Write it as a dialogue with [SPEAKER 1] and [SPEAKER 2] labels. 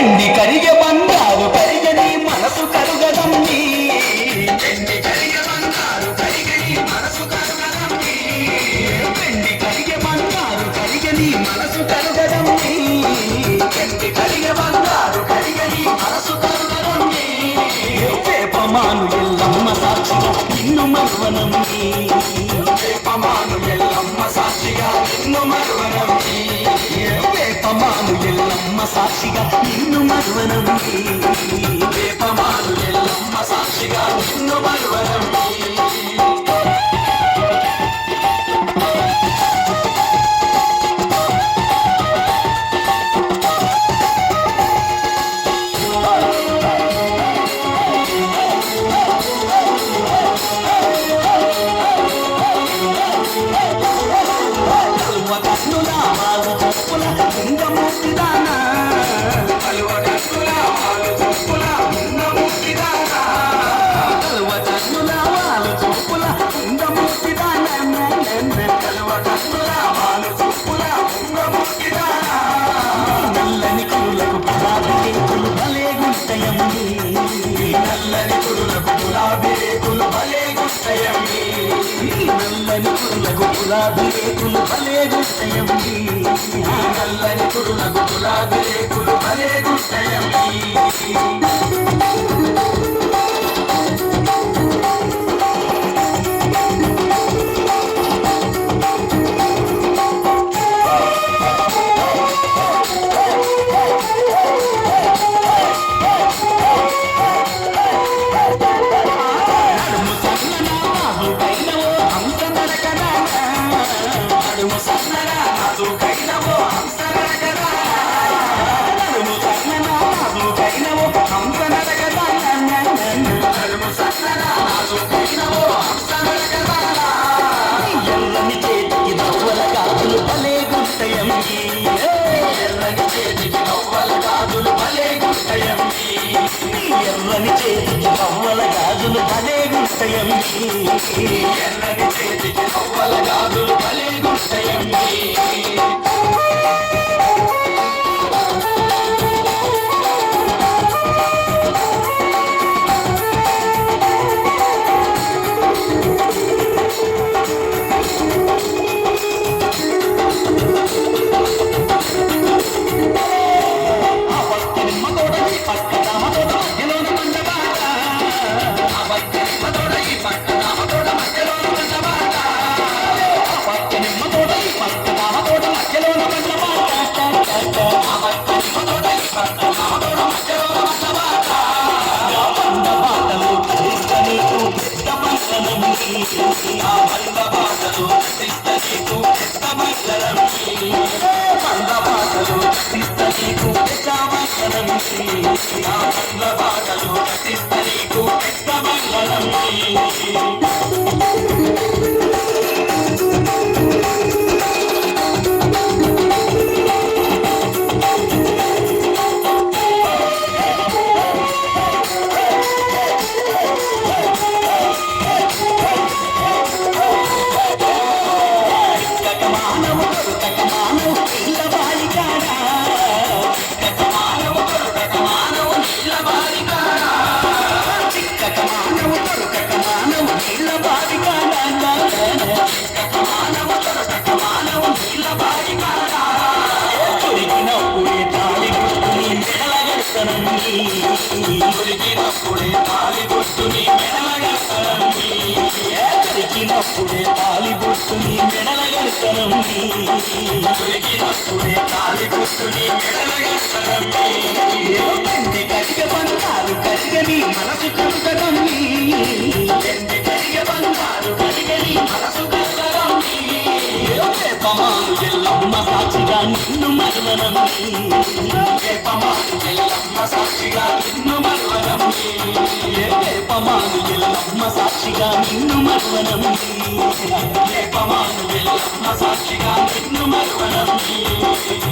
[SPEAKER 1] వెండి కరిగే బంగారు కరిగని మనసు కరుగదమ్మి. వెండి కరిగే బంగారు కరిగని మనసు కరిగే కరిగని ఎల్లమ్మ సాక్షిగా నిన్ను మరువనమ్మి. వేపమాను ఎల్లమ్మ సాక్షిగా నిన్ను ఎల్లమ్మ సాక్షిగా నిన్ను మరువనమ్మి దీపమాలు ఎల్లమ్మ సాక్షిగా నిన్ను మరువనమ్మి కన్నుల చెప్పుల చొప్పుల లింగమూర్తిదాన నల్లని కురులకు గులాబీ రేకులు భలే గుంటయమ్మి నల్లని కురులకు గులాబీ రేకులు భలే గుంటయమ్మి ఎర్రని చేతికి నవ్వల గాజులు భలే గుంటయమ్మి ఎర్రని చేతికి నవ్వల గాజులు భలే గుంటయమ్మి ఎర్రని చేతికి నవ్వల గాజులు భలే గుంటయమ్మి దొరికినప్పుడే తాలి బొట్టుని దొరికినప్పుడే తాలి బొట్టుని దొరికినప్పుడే మనసు మనసు ఎల్లమ్మ సాక్షిగా నిన్ను మరువనమ్మి వేపమాను సాక్షిగా నిన్ను మర్వనం వేపమాను ఎల్లమ్మ సాక్షిగా నిన్ను ఎల్లమ్మ సాక్షిగా నిన్ను మర్వనం ఎల్లమ్మ సాక్షిగా నిన్ను